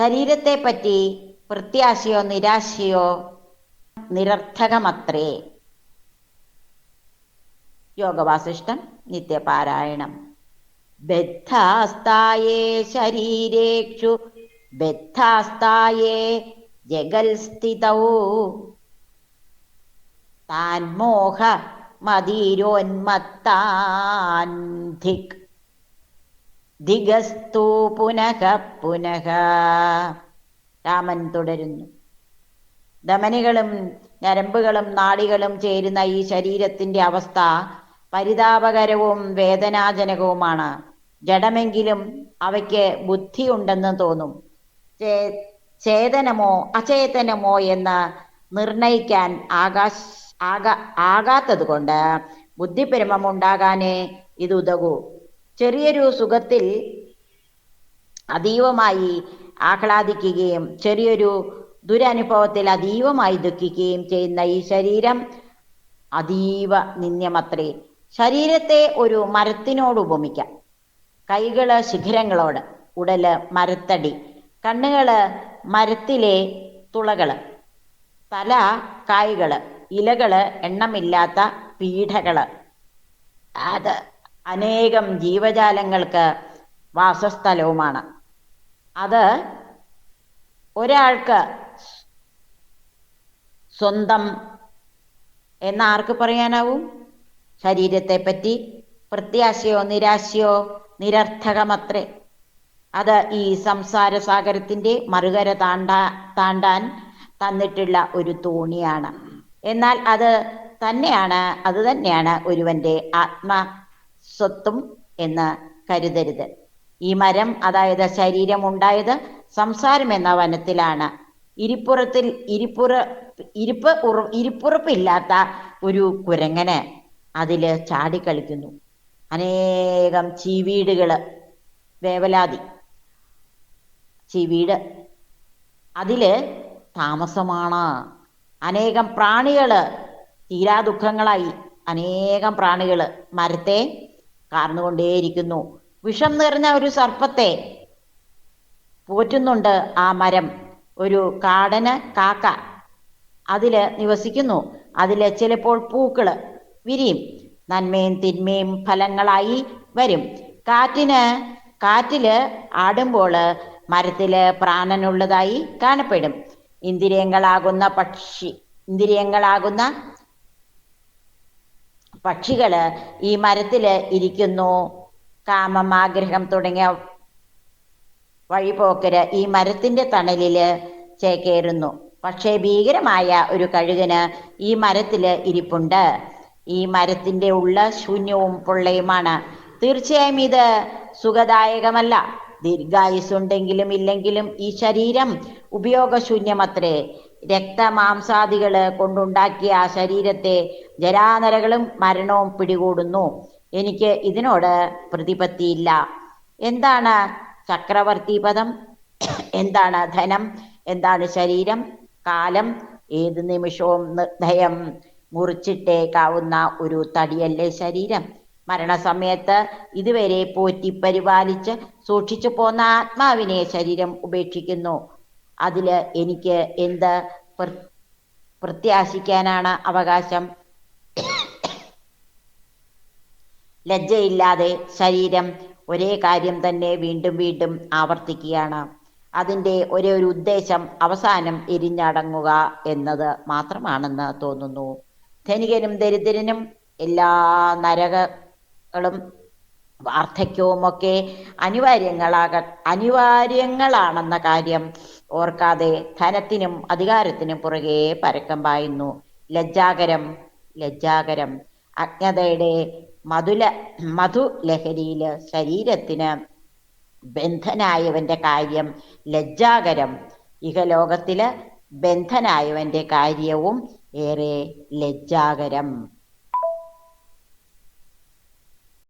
ശരീരത്തെ പറ്റി പ്രത്യാശയോ നിരാശയോ നിരർത്ഥകമത്രേ. യോഗവാസിഷ്ടം നിത്യപാരായണം. ബദ്ധാസ്തായേ ശരീരേക്ഷു ബദ്ധാസ്തായേ ജഗൽസ്ഥിതൗ. താൻമോഹ മതീരോന്മത്താൻ ധിക് ധിഗസ്തു പുനഃ പുനഃ. രാമൻ തുടരുന്നു. ധമനികളും ഞരമ്പുകളും നാടികളും ചേരുന്ന ഈ ശരീരത്തിന്റെ അവസ്ഥ പരിതാപകരവും വേദനാജനകവുമാണ്. ജഡമെങ്കിലും അവയ്ക്ക് ബുദ്ധി ഉണ്ടെന്ന് തോന്നും ചേതനമോ അചേതനമോ എന്ന് നിർണയിക്കാൻ ആകാശ ആകാ ആകാത്തത് കൊണ്ട് ബുദ്ധിപരമം ഉണ്ടാകാനേ ചെറിയൊരു സുഖത്തിൽ അതീവമായി ആഹ്ലാദിക്കുകയും ചെറിയൊരു ദുരനുഭവത്തിൽ അതീവമായി ദുഃഖിക്കുകയും ചെയ്യുന്ന ഈ ശരീരം അതീവ നിന്ദ്യമത്രേ. ശരീരത്തെ ഒരു മരത്തിനോട് ഉപമിക്കാം. കൈകൾ ശിഖരങ്ങളോട് ഉടൽ മരത്തടി കണ്ണുകൾ മരത്തിലെ തുളകൾ തല കായ്കൾ ഇലകൾ എണ്ണമില്ലാത്ത പീഠകൾ. അത് അനേകം ജീവജാലങ്ങൾക്ക് വാസസ്ഥലവുമാണ്. അത് ഒരാൾക്ക് സ്വന്തം എന്നാർക്ക് പറയാനാവും? ശരീരത്തെ പറ്റി പ്രത്യാശയോ നിരാശയോ നിരർത്ഥകമത്രേ. അത് ഈ സംസാര സാഗരത്തിന്റെ മറുകര താണ്ടാ താണ്ടാൻ തന്നിട്ടുള്ള ഒരു തോണിയാണ്. എന്നാൽ അത് തന്നെയാണ് അത് തന്നെയാണ് ഒരുവന്റെ ആത്മസ്വത്വം എന്ന് കരുതരുത്. ഈ മരം അതായത് ശരീരം ഉണ്ടായത് സംസാരം എന്ന വനത്തിലാണ്. ഇരിപ്പുറത്തിൽ ഇരിപ്പുറ ഇരിപ്പ് ഉറ ഇരിപ്പുറപ്പില്ലാത്ത ഒരു കുരങ്ങന് അതിൽ ചാടിക്കളിക്കുന്നു അനേകം ചീവീടുകൾ വേവലാതി ചീവീട്. അതിൽ താമസമാണ്. അനേകം പ്രാണികൾ തീരാ ദുഃഖങ്ങളായി അനേകം പ്രാണികൾ മരത്തെ കാർന്നുകൊണ്ടേയിരിക്കുന്നു. വിഷം നിറഞ്ഞ ഒരു സർപ്പത്തെ പോറ്റുന്നുണ്ട് ആ മരം. ഒരു കാടന് കാക്ക അതിൽ നിവസിക്കുന്നു. അതിൽ ചിലപ്പോൾ പൂക്കൾ വിരിയും. നന്മയും തിന്മയും ഫലങ്ങളായി വരും. കാറ്റിന് കാറ്റിൽ ആടുമ്പോൾ മരത്തിൽ പ്രാണനുള്ളതായി കാണപ്പെടും. ഇന്ദ്രിയങ്ങളാകുന്ന പക്ഷി ഇന്ദ്രിയങ്ങളാകുന്ന പക്ഷികൾ ഈ മരത്തിൽ ഇരിക്കുന്നു. കാമം ആഗ്രഹം തുടങ്ങിയ വഴിപോക്കര് ഈ മരത്തിന്റെ തണലിൽ ചേക്കേറുന്നു. പക്ഷേ ഭീകരമായ ഒരു കഴുകന് ഈ മരത്തിൽ ഇരിപ്പുണ്ട്. ഈ മരത്തിന്റെ ഉള്ള ശൂന്യവും പൊള്ളയുമാണ്. തീർച്ചയായും ഇത് സുഖദായകമല്ല. ദീർഘായുസുണ്ടെങ്കിലും ഇല്ലെങ്കിലും ഈ ശരീരം ഉപയോഗശൂന്യമത്രേ. രക്തമാംസാദികൾ കൊണ്ടുണ്ടാക്കിയ ആ ശരീരത്തെ ജരാനരകളും മരണവും പിടികൂടുന്നു. എനിക്ക് ഇതിനോട് പ്രതിപത്തിയില്ല. എന്താണ് ചക്രവർത്തി പദം? എന്താണ് ധനം? എന്താണ് ശരീരം? കാലം? ഏത് നിമിഷവും നിർദ്ധയം മുറിച്ചിട്ടേക്കാവുന്ന ഒരു തടിയല്ലേ ശരീരം? മരണസമയത്ത് ഇതുവരെ പോറ്റി പരിപാലിച്ച് സൂക്ഷിച്ചു പോന്ന ആത്മാവിനെ ശരീരം ഉപേക്ഷിക്കുന്നു. അതിൽ എനിക്ക് എന്ത് പ്ര- പ്രത്യാശിക്കാനാണ് അവകാശം? ലജ്ജയില്ലാതെ ശരീരം ഒരേ കാര്യം തന്നെ വീണ്ടും വീണ്ടും ആവർത്തിക്കുകയാണ്. അതിന്റെ ഒരേ ഒരു ഉദ്ദേശം അവസാനം എരിഞ്ഞടങ്ങുക എന്നത് മാത്രമാണെന്ന് തോന്നുന്നു. ധനികനും ദരിദ്രനും എല്ലാ നരകങ്ങളും വാർദ്ധക്യവുമൊക്കെ അനിവാര്യങ്ങളാക അനിവാര്യങ്ങളാണെന്ന കാര്യം ഓർക്കാതെ ധനത്തിനും അധികാരത്തിനും പുറകെ പരക്കം പായുന്നു. ലജ്ജാകരം ലജ്ജാകരം. അജ്ഞതയുടെ മധുല മധു ലഹരിയിൽ ശരീരത്തിന് ബന്ധനായവന്റെ കാര്യം ലജ്ജാകരം. ഇഹലോകത്തിൽ ബന്ധനായവന്റെ കാര്യവും ഏറെ ലജ്ജാകരം.